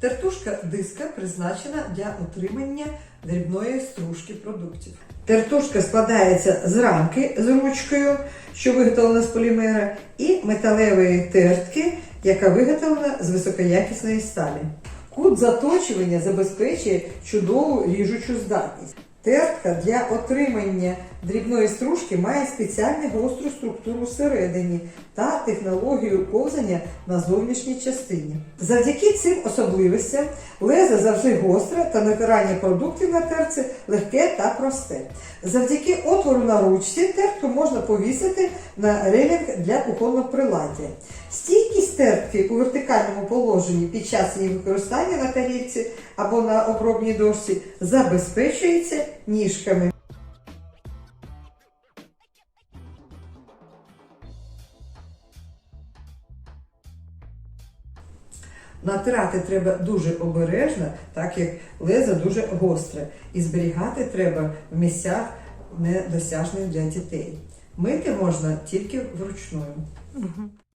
Тертушка диска призначена для отримання дрібної стружки продуктів. Тертушка складається з рамки з ручкою, що виготовлена з полімера, і металевої тертки, яка виготовлена з високоякісної сталі. Кут заточування забезпечує чудову ріжучу здатність. Тертка для отримання дрібної стружки має спеціальну гостру структуру всередині та технологію ковзання на зовнішній частині. Завдяки цим особливостям лезо завжди гостре та натирання продуктів на терці легке та просте. Завдяки отвору на ручці тертку можна повісити на релінг для кухонного приладдя. Стійкість у вертикальному положенні під час її використання на тарілці або на обробній дошці забезпечується ніжками. Натирати треба дуже обережно, так як лезо дуже гостре. І зберігати треба в місцях недосяжних для дітей. Мити можна тільки вручну.